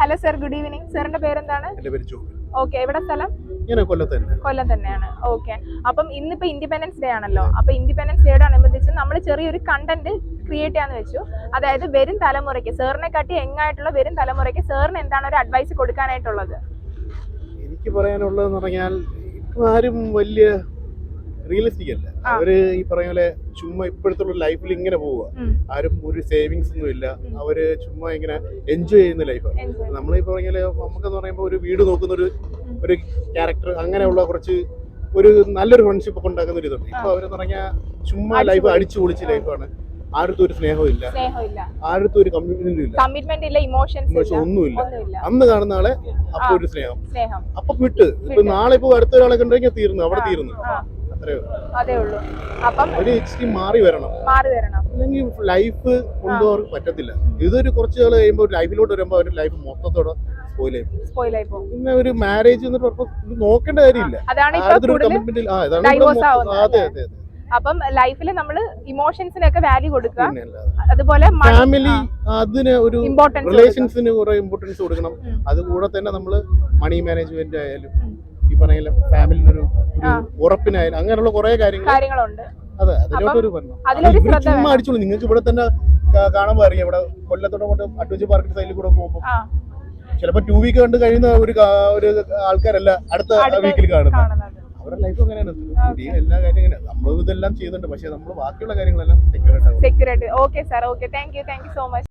Hello sir good evening സാറിന്റെ പേരെന്താണ്? എന്റെ പേര് ജോബി. ഓക്കെ എവിടെ സ്ഥലം? ഞാൻ കൊല്ലത്ത് തന്നെ. കൊല്ലം തന്നെയാണ്. ഓക്കെ അപ്പം ഇന്നിപ്പോ ഇൻഡിപെൻഡൻസ് ഡേ ആണല്ലോ. അപ്പൊ ഇൻഡിപെൻഡൻസ് ഡേയോട് അനുബന്ധിച്ച് നമ്മൾ ചെറിയൊരു കണ്ടന്റ് ക്രിയേറ്റ് ചെയ്യാന്ന് വെച്ചു. അതായത് വരും തലമുറയ്ക്ക് സാറിനെ കാട്ടി എങ്ങായിട്ടുള്ള വരും തലമുറയ്ക്ക് സാറിന് എന്താണ് ഒരു അഡ്വൈസ് കൊടുക്കാനായിട്ടുള്ളത്? എനിക്ക് പറയാനുള്ളതെന്ന് പറഞ്ഞാൽ ഇപ്പൊ ആരും വലിയ റിയലിസ്റ്റിക് അല്ല. അവർ ഈ പറയുന്ന പോലെ ചുമ്മാ ഇപ്പോഴത്തുള്ള ലൈഫിൽ ഇങ്ങനെ പോവുക. ആരും ഒരു സേവിങ്സ് ഒന്നും ഇല്ല. അവർ ചുമ്മാ ഇങ്ങനെ എൻജോയ് ചെയ്യുന്ന ലൈഫാണ് നമ്മൾ നമ്മളീ പറഞ്ഞ പോലെ നമുക്കെന്ന് പറയുമ്പോൾ ഒരു വീട് നോക്കുന്ന ഒരു ഒരു ക്യാരക്ടർ അങ്ങനെയുള്ള കുറച്ച് ഒരു നല്ലൊരു ഫ്രണ്ട്ഷിപ്പ് ഒക്കെ ഉണ്ടാക്കുന്ന ഒരു ഇതുണ്ട്. ഇപ്പൊ അവരെന്ന് പറഞ്ഞാൽ ചുമ്മാ ലൈഫ്. അടിച്ചു പൊളിച്ച ലൈഫാണ് ആരുടെ ഒരു സ്നേഹമില്ല. ആരുടെ ഒരു കമ്മ്യൂണിറ്റി ഇല്ല. കമ്മിറ്റ്മെന്റ് ഇല്ല ഇമോഷൻസ് ഒന്നുമില്ല. അന്ന് കാണുന്ന ആളെ അപ്പൊ. ഒരു സ്നേഹം. അപ്പൊ വിട്ട്. ഇപ്പൊ. നാളെ ഇപ്പൊ അടുത്ത ഒരാളെ കണ്ടെങ്കിൽ തീർന്നു. അവിടെ തീർന്നു. അതേ ഉള്ളൂ. അപ്പം ഒരു ഇച്ചിരി മാറി വരണം. മാറി വരണം. അല്ലെങ്കിൽ ലൈഫ് കൊണ്ടുപോകാൻ പറ്റത്തില്ല. ഇതൊരു കുറച്ച് നാൾ കഴിയുമ്പോൾ ലൈഫിലോട്ട് വരുമ്പോൾ അവരുടെ ലൈഫ് മൊത്തത്തോടെ സ്പോയിലായി പോകും. പിന്നെ ഒരു മാരേജ് എന്ന് നോക്കേണ്ട കാര്യമില്ല. അതാണ് അതെ അതെ അപ്പം ലൈഫിൽ നമ്മൾ ഇമോഷൻസിനൊക്കെ വാല്യൂ കൊടുക്കുക. അതുപോലെ ഫാമിലി അതിന് ഒരു ഇമ്പോർട്ടൻസ് റിലേഷൻസിന് കുറെ ഇമ്പോർട്ടൻസ് കൊടുക്കണം. അതുകൂടെ തന്നെ നമ്മൾ മണി മാനേജ്മെന്റ് ആയാലും. ഈ പറഞ്ഞ ഫാമിലിനൊരു. ഉറപ്പിനായാലും അങ്ങനെയുള്ള കുറെ കാര്യങ്ങൾ കാര്യങ്ങളുണ്ട്. അതെ അതിലോട്ടൊരു ചുമ്മാ. അടിച്ചോളൂ. നിങ്ങൾക്ക് ഇവിടെ തന്നെ കാണുമ്പോ കാണുമ്പോൾ അറിയാം. ഇവിടെ കൊല്ലത്തോടെ കൊണ്ട് അഡ്വഞ്ചർ പാർക്കിന്റെ സൈഡിൽ കൂടെ പോകുമ്പോൾ. ചിലപ്പോ ടു വീക്ക് കണ്ട് കഴിയുന്ന ഒരു ഒരു ആൾക്കാരല്ല അടുത്ത വീക്കിൽ കാണുന്നത്. അവരുടെ ലൈഫ് അങ്ങനെയാണ്. എല്ലാ കാര്യങ്ങളും നമ്മൾ ഇതെല്ലാം ചെയ്യുന്നുണ്ട് പക്ഷെ നമ്മൾ ബാക്കിയുള്ള കാര്യങ്ങളെല്ലാം സെക്യൂർ ആയിട്ടാണ് security okay sir okay thank you thank you so much